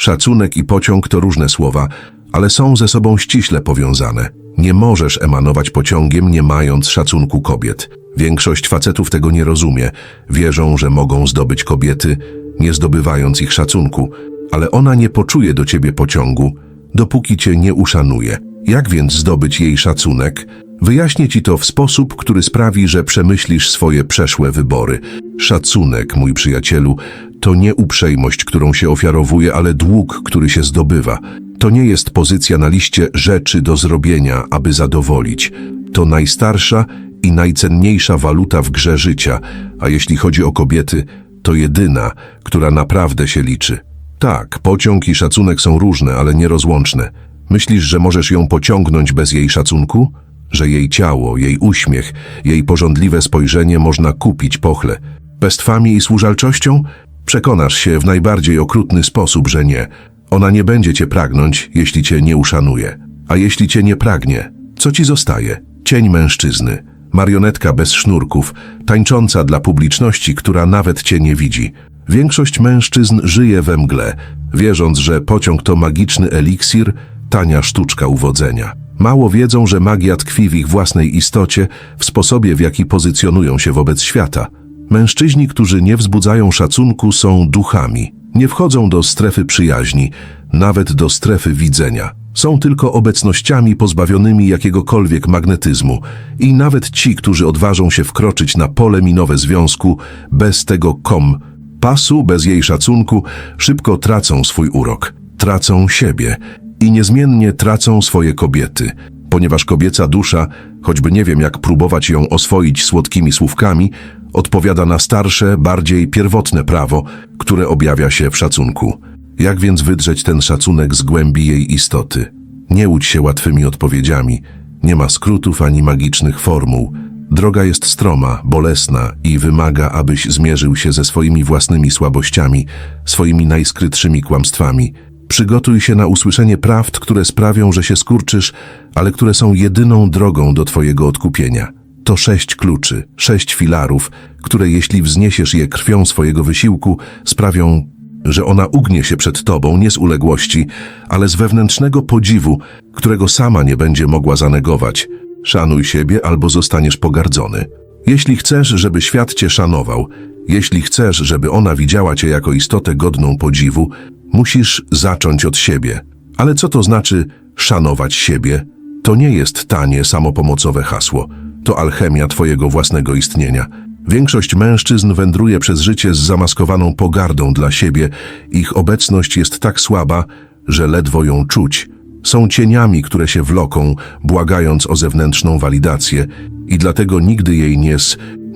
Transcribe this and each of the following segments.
Szacunek i pociąg to różne słowa, ale są ze sobą ściśle powiązane. Nie możesz emanować pociągiem, nie mając szacunku kobiet. Większość facetów tego nie rozumie. Wierzą, że mogą zdobyć kobiety, nie zdobywając ich szacunku, ale ona nie poczuje do ciebie pociągu, dopóki cię nie uszanuje. Jak więc zdobyć jej szacunek? Wyjaśnię ci to w sposób, który sprawi, że przemyślisz swoje przeszłe wybory. Szacunek, mój przyjacielu, to nie uprzejmość, którą się ofiarowuje, ale dług, który się zdobywa. To nie jest pozycja na liście rzeczy do zrobienia, aby zadowolić. To najstarsza i najcenniejsza waluta w grze życia, a jeśli chodzi o kobiety, to jedyna, która naprawdę się liczy. Tak, pociąg i szacunek są różne, ale nierozłączne. Myślisz, że możesz ją pociągnąć bez jej szacunku? Że jej ciało, jej uśmiech, jej pożądliwe spojrzenie można kupić pochle. Pestwami i służalczością? Przekonasz się w najbardziej okrutny sposób, że nie. Ona nie będzie cię pragnąć, jeśli cię nie uszanuje. A jeśli cię nie pragnie, co ci zostaje? Cień mężczyzny, marionetka bez sznurków, tańcząca dla publiczności, która nawet cię nie widzi. Większość mężczyzn żyje we mgle, wierząc, że pociąg to magiczny eliksir, tania sztuczka uwodzenia. Mało wiedzą, że magia tkwi w ich własnej istocie, w sposobie, w jaki pozycjonują się wobec świata. Mężczyźni, którzy nie wzbudzają szacunku, są duchami. Nie wchodzą do strefy przyjaźni, nawet do strefy widzenia. Są tylko obecnościami pozbawionymi jakiegokolwiek magnetyzmu i nawet ci, którzy odważą się wkroczyć na pole minowe związku bez tego kom, pasu, bez jej szacunku, szybko tracą swój urok, tracą siebie i niezmiennie tracą swoje kobiety, ponieważ kobieca dusza, choćby nie wiem jak próbować ją oswoić słodkimi słówkami, odpowiada na starsze, bardziej pierwotne prawo, które objawia się w szacunku. Jak więc wydrzeć ten szacunek z głębi jej istoty? Nie łudź się łatwymi odpowiedziami. Nie ma skrótów ani magicznych formuł. Droga jest stroma, bolesna i wymaga, abyś zmierzył się ze swoimi własnymi słabościami, swoimi najskrytszymi kłamstwami. Przygotuj się na usłyszenie prawd, które sprawią, że się skurczysz, ale które są jedyną drogą do twojego odkupienia. To sześć kluczy, sześć filarów, które jeśli wzniesiesz je krwią swojego wysiłku, sprawią, że ona ugnie się przed tobą nie z uległości, ale z wewnętrznego podziwu, którego sama nie będzie mogła zanegować. Szanuj siebie albo zostaniesz pogardzony. Jeśli chcesz, żeby świat cię szanował, jeśli chcesz, żeby ona widziała cię jako istotę godną podziwu, musisz zacząć od siebie. Ale co to znaczy szanować siebie? To nie jest tanie, samopomocowe hasło. To alchemia twojego własnego istnienia. Większość mężczyzn wędruje przez życie z zamaskowaną pogardą dla siebie. Ich obecność jest tak słaba, że ledwo ją czuć. Są cieniami, które się wloką, błagając o zewnętrzną walidację i dlatego nigdy jej nie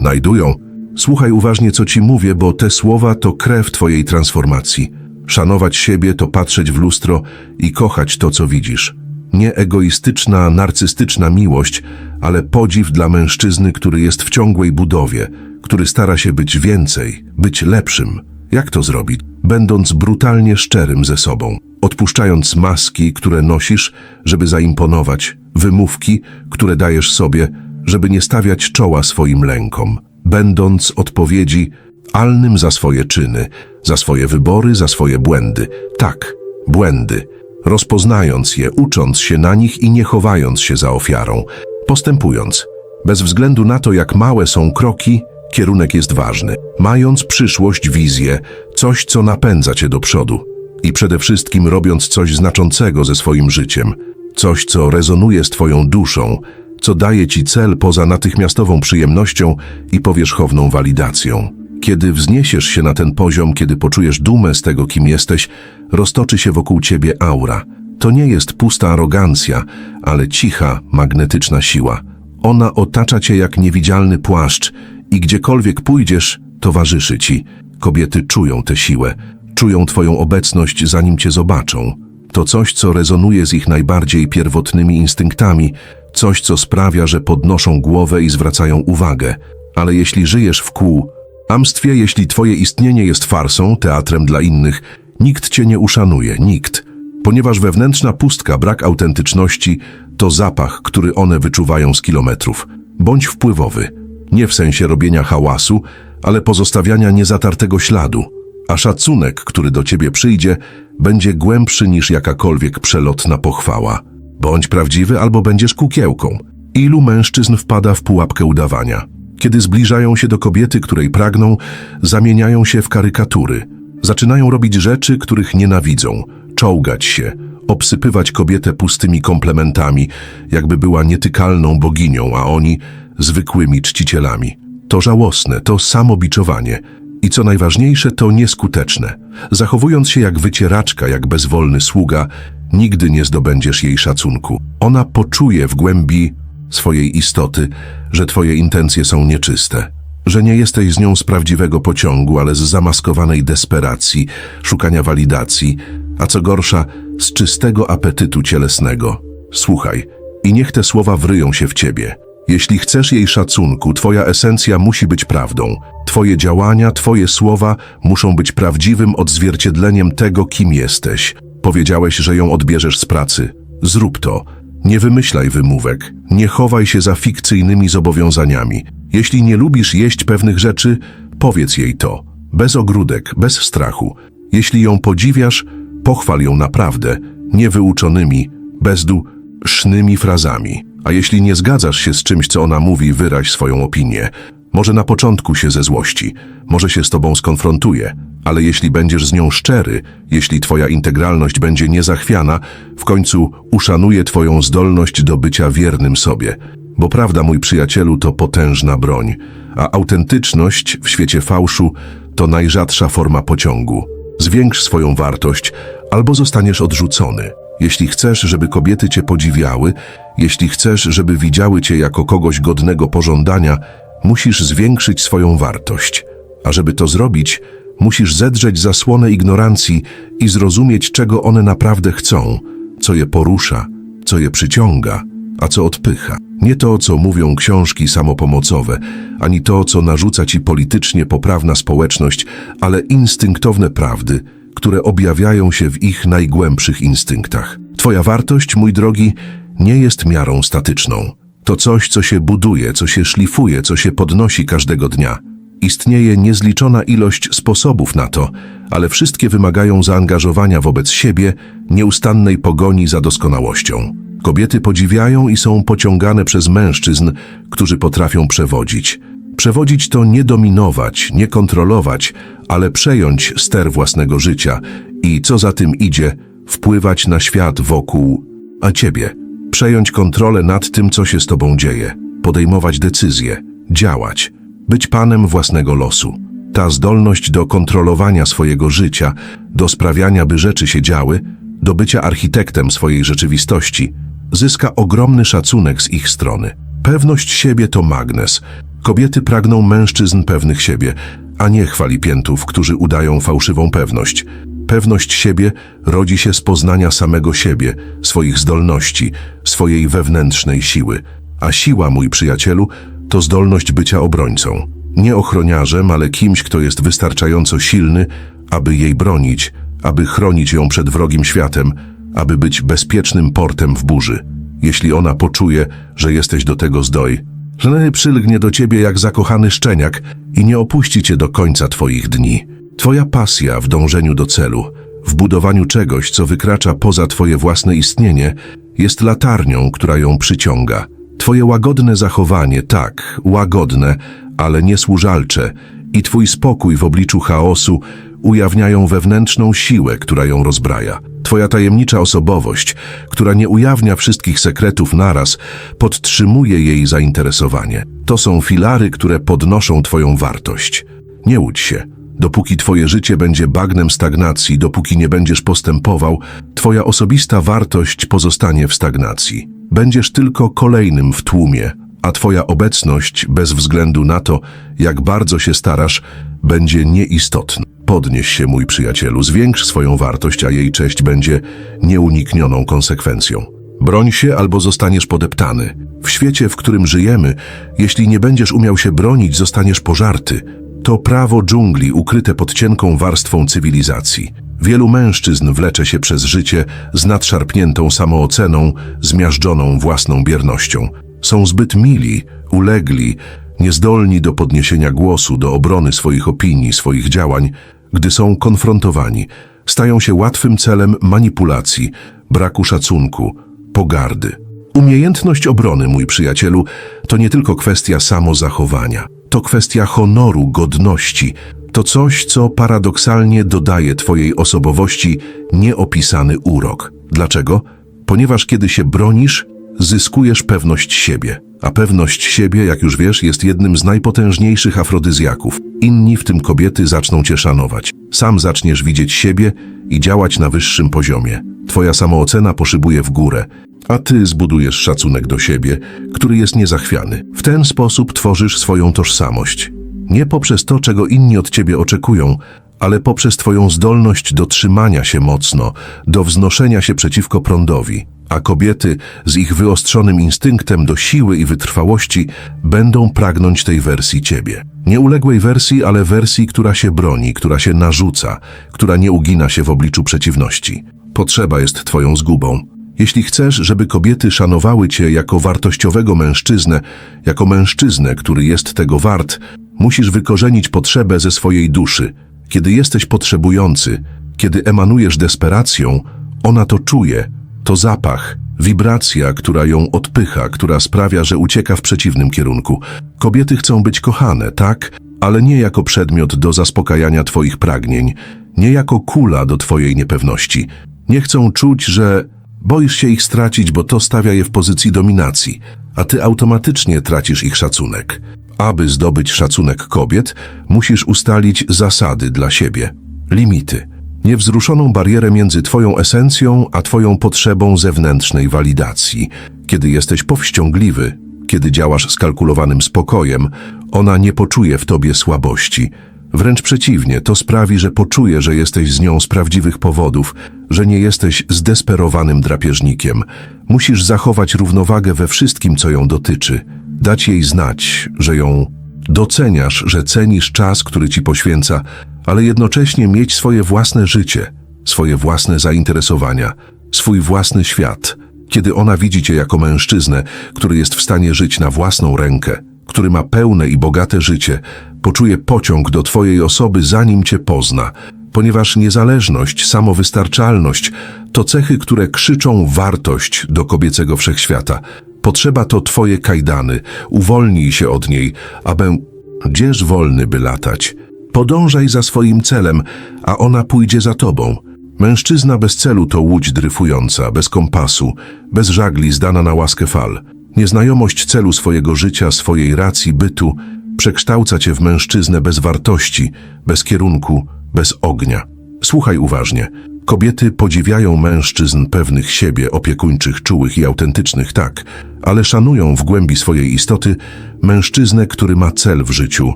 znajdują. Słuchaj uważnie, co ci mówię, bo te słowa to krew twojej transformacji. Szanować siebie to patrzeć w lustro i kochać to, co widzisz. Nie egoistyczna, narcystyczna miłość, ale podziw dla mężczyzny, który jest w ciągłej budowie, który stara się być więcej, być lepszym. Jak to zrobić? Będąc brutalnie szczerym ze sobą, odpuszczając maski, które nosisz, żeby zaimponować, wymówki, które dajesz sobie, żeby nie stawiać czoła swoim lękom, będąc odpowiedzi alnym za swoje czyny, za swoje wybory, za swoje błędy. Tak, błędy. Rozpoznając je, ucząc się na nich i nie chowając się za ofiarą. Postępując. Bez względu na to, jak małe są kroki, kierunek jest ważny. Mając przyszłość, wizję, coś, co napędza cię do przodu. I przede wszystkim robiąc coś znaczącego ze swoim życiem. Coś, co rezonuje z twoją duszą, co daje ci cel poza natychmiastową przyjemnością i powierzchowną walidacją. Kiedy wzniesiesz się na ten poziom, kiedy poczujesz dumę z tego, kim jesteś, roztoczy się wokół ciebie aura. To nie jest pusta arogancja, ale cicha, magnetyczna siła. Ona otacza cię jak niewidzialny płaszcz i gdziekolwiek pójdziesz, towarzyszy ci. Kobiety czują tę siłę, czują twoją obecność, zanim cię zobaczą. To coś, co rezonuje z ich najbardziej pierwotnymi instynktami, coś, co sprawia, że podnoszą głowę i zwracają uwagę. Ale jeśli żyjesz w kół, amstwie, jeśli twoje istnienie jest farsą, teatrem dla innych, nikt cię nie uszanuje, nikt. Ponieważ wewnętrzna pustka, brak autentyczności, to zapach, który one wyczuwają z kilometrów. Bądź wpływowy. Nie w sensie robienia hałasu, ale pozostawiania niezatartego śladu. a szacunek, który do ciebie przyjdzie, będzie głębszy niż jakakolwiek przelotna pochwała. Bądź prawdziwy albo będziesz kukiełką. Ilu mężczyzn wpada w pułapkę udawania? Kiedy zbliżają się do kobiety, której pragną, zamieniają się w karykatury. Zaczynają robić rzeczy, których nienawidzą, czołgać się, obsypywać kobietę pustymi komplementami, jakby była nietykalną boginią, a oni zwykłymi czcicielami. To żałosne, to samobiczowanie. I co najważniejsze, to nieskuteczne. Zachowując się jak wycieraczka, jak bezwolny sługa, nigdy nie zdobędziesz jej szacunku. Ona poczuje w głębi swojej istoty, że twoje intencje są nieczyste, że nie jesteś z nią z prawdziwego pociągu, ale z zamaskowanej desperacji, szukania walidacji, a co gorsza, z czystego apetytu cielesnego. Słuchaj, i niech te słowa wryją się w ciebie. Jeśli chcesz jej szacunku, twoja esencja musi być prawdą. Twoje działania, twoje słowa muszą być prawdziwym odzwierciedleniem tego, kim jesteś. Powiedziałeś, że ją odbierzesz z pracy. Zrób to. Nie wymyślaj wymówek. Nie chowaj się za fikcyjnymi zobowiązaniami. Jeśli nie lubisz jeść pewnych rzeczy, powiedz jej to. Bez ogródek, bez strachu. Jeśli ją podziwiasz, pochwal ją naprawdę, niewyuczonymi, bezdusznymi frazami. A jeśli nie zgadzasz się z czymś, co ona mówi, wyraź swoją opinię. Może na początku się ze złości, może się z tobą skonfrontuje, ale jeśli będziesz z nią szczery, jeśli twoja integralność będzie niezachwiana, w końcu uszanuje twoją zdolność do bycia wiernym sobie. Bo prawda, mój przyjacielu, to potężna broń, a autentyczność w świecie fałszu to najrzadsza forma pociągu. Zwiększ swoją wartość, albo zostaniesz odrzucony. Jeśli chcesz, żeby kobiety cię podziwiały, jeśli chcesz, żeby widziały cię jako kogoś godnego pożądania, musisz zwiększyć swoją wartość. A żeby to zrobić, musisz zedrzeć zasłonę ignorancji i zrozumieć, czego one naprawdę chcą, co je porusza, co je przyciąga, a co odpycha. Nie to, co mówią książki samopomocowe, ani to, co narzuca ci politycznie poprawna społeczność, ale instynktowne prawdy, które objawiają się w ich najgłębszych instynktach. Twoja wartość, mój drogi, nie jest miarą statyczną. To coś, co się buduje, co się szlifuje, co się podnosi każdego dnia. Istnieje niezliczona ilość sposobów na to, ale wszystkie wymagają zaangażowania wobec siebie, nieustannej pogoni za doskonałością. Kobiety podziwiają i są pociągane przez mężczyzn, którzy potrafią przewodzić. Przewodzić to nie dominować, nie kontrolować, ale przejąć ster własnego życia i, co za tym idzie, wpływać na świat wokół, a ciebie. Przejąć kontrolę nad tym, co się z tobą dzieje, podejmować decyzje, działać, być panem własnego losu. Ta zdolność do kontrolowania swojego życia, do sprawiania, by rzeczy się działy, do bycia architektem swojej rzeczywistości, zyska ogromny szacunek z ich strony. Pewność siebie to magnes. Kobiety pragną mężczyzn pewnych siebie, a nie chwalipiętów, którzy udają fałszywą pewność. Pewność siebie rodzi się z poznania samego siebie, swoich zdolności, swojej wewnętrznej siły. A siła, mój przyjacielu, to zdolność bycia obrońcą. Nie ochroniarzem, ale kimś, kto jest wystarczająco silny, aby jej bronić, aby chronić ją przed wrogim światem, aby być bezpiecznym portem w burzy. Jeśli ona poczuje, że jesteś do tego zdoj, że przylgnie do ciebie jak zakochany szczeniak i nie opuści cię do końca twoich dni. Twoja pasja w dążeniu do celu, w budowaniu czegoś, co wykracza poza twoje własne istnienie, jest latarnią, która ją przyciąga. Twoje łagodne zachowanie, tak, łagodne, ale niesłużalcze, i twój spokój w obliczu chaosu ujawniają wewnętrzną siłę, która ją rozbraja. Twoja tajemnicza osobowość, która nie ujawnia wszystkich sekretów naraz, podtrzymuje jej zainteresowanie. To są filary, które podnoszą Twoją wartość. Nie łudź się. Dopóki Twoje życie będzie bagnem stagnacji, dopóki nie będziesz postępował, Twoja osobista wartość pozostanie w stagnacji. Będziesz tylko kolejnym w tłumie, a Twoja obecność, bez względu na to, jak bardzo się starasz, będzie nieistotna. Podnieś się, mój przyjacielu, zwiększ swoją wartość, a jej cześć będzie nieuniknioną konsekwencją. Broń się albo zostaniesz podeptany. W świecie, w którym żyjemy, jeśli nie będziesz umiał się bronić, zostaniesz pożarty. To prawo dżungli ukryte pod cienką warstwą cywilizacji. Wielu mężczyzn wlecze się przez życie z nadszarpniętą samooceną, zmiażdżoną własną biernością. Są zbyt mili, ulegli, niezdolni do podniesienia głosu, do obrony swoich opinii, swoich działań, Gdy są konfrontowani, stają się łatwym celem manipulacji, braku szacunku, pogardy. Umiejętność obrony, mój przyjacielu, to nie tylko kwestia samozachowania. To kwestia honoru, godności. To coś, co paradoksalnie dodaje Twojej osobowości nieopisany urok. Dlaczego? Ponieważ kiedy się bronisz, zyskujesz pewność siebie. A pewność siebie, jak już wiesz, jest jednym z najpotężniejszych afrodyzjaków. Inni, w tym kobiety, zaczną cię szanować. Sam zaczniesz widzieć siebie i działać na wyższym poziomie. Twoja samoocena poszybuje w górę, a ty zbudujesz szacunek do siebie, który jest niezachwiany. W ten sposób tworzysz swoją tożsamość. Nie poprzez to, czego inni od ciebie oczekują, ale poprzez twoją zdolność do trzymania się mocno, do wznoszenia się przeciwko prądowi. A kobiety z ich wyostrzonym instynktem do siły i wytrwałości będą pragnąć tej wersji ciebie. Nie uległej wersji, ale wersji, która się broni, która się narzuca, która nie ugina się w obliczu przeciwności. Potrzeba jest twoją zgubą. Jeśli chcesz, żeby kobiety szanowały cię jako wartościowego mężczyznę, jako mężczyznę, który jest tego wart, musisz wykorzenić potrzebę ze swojej duszy. Kiedy jesteś potrzebujący, kiedy emanujesz desperacją, ona to czuje. To zapach, wibracja, która ją odpycha, która sprawia, że ucieka w przeciwnym kierunku. Kobiety chcą być kochane, tak, ale nie jako przedmiot do zaspokajania twoich pragnień, nie jako kula do twojej niepewności. Nie chcą czuć, że boisz się ich stracić, bo to stawia je w pozycji dominacji, a ty automatycznie tracisz ich szacunek. Aby zdobyć szacunek kobiet, musisz ustalić zasady dla siebie, limity, niewzruszoną barierę między twoją esencją a twoją potrzebą zewnętrznej walidacji. Kiedy jesteś powściągliwy, kiedy działasz z kalkulowanym spokojem, ona nie poczuje w tobie słabości. Wręcz przeciwnie, to sprawi, że poczuje, że jesteś z nią z prawdziwych powodów, że nie jesteś zdesperowanym drapieżnikiem. Musisz zachować równowagę we wszystkim, co ją dotyczy. Dać jej znać, że ją doceniasz, że cenisz czas, który ci poświęca, ale jednocześnie mieć swoje własne życie, swoje własne zainteresowania, swój własny świat. Kiedy ona widzi cię jako mężczyznę, który jest w stanie żyć na własną rękę, który ma pełne i bogate życie, poczuje pociąg do twojej osoby, zanim cię pozna, ponieważ niezależność, samowystarczalność to cechy, które krzyczą wartość do kobiecego wszechświata. Potrzeba to twoje kajdany, uwolnij się od niej, aby gdzież wolny by latać. Podążaj za swoim celem, a ona pójdzie za tobą. Mężczyzna bez celu to łódź dryfująca, bez kompasu, bez żagli zdana na łaskę fal. Nieznajomość celu swojego życia, swojej racji bytu przekształca cię w mężczyznę bez wartości, bez kierunku, bez ognia. Słuchaj uważnie. Kobiety podziwiają mężczyzn pewnych siebie, opiekuńczych, czułych i autentycznych, tak, ale szanują w głębi swojej istoty mężczyznę, który ma cel w życiu.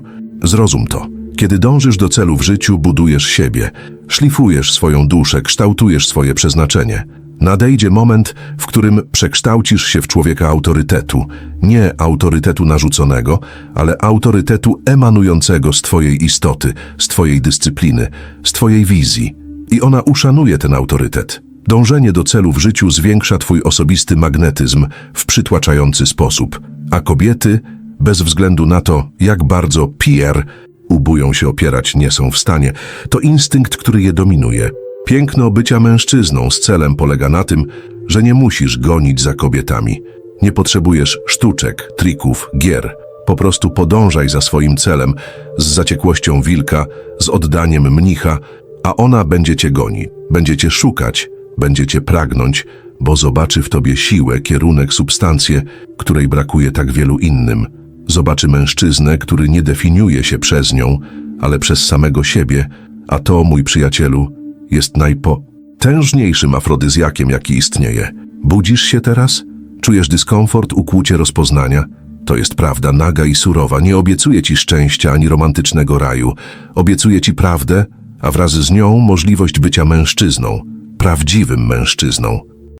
Zrozum to. Kiedy dążysz do celu w życiu, budujesz siebie, szlifujesz swoją duszę, kształtujesz swoje przeznaczenie. Nadejdzie moment, w którym przekształcisz się w człowieka autorytetu, nie autorytetu narzuconego, ale autorytetu emanującego z Twojej istoty, z Twojej dyscypliny, z Twojej wizji. I ona uszanuje ten autorytet. Dążenie do celu w życiu zwiększa Twój osobisty magnetyzm w przytłaczający sposób, a kobiety, bez względu na to, jak bardzo Pierre ubują się opierać, nie są w stanie, to instynkt, który je dominuje. Piękno bycia mężczyzną z celem polega na tym, że nie musisz gonić za kobietami. Nie potrzebujesz sztuczek, trików, gier. Po prostu podążaj za swoim celem z zaciekłością wilka, z oddaniem mnicha, a ona będzie cię goni, będzie cię szukać, będzie cię pragnąć, bo zobaczy w tobie siłę, kierunek, substancję, której brakuje tak wielu innym. Zobaczy mężczyznę, który nie definiuje się przez nią, ale przez samego siebie, a to, mój przyjacielu, jest najpotężniejszym afrodyzjakiem, jaki istnieje. Budzisz się teraz? Czujesz dyskomfort, ukłucie rozpoznania? To jest prawda naga i surowa. Nie obiecuję ci szczęścia ani romantycznego raju. Obiecuję ci prawdę, a wraz z nią możliwość bycia mężczyzną, prawdziwym mężczyzną.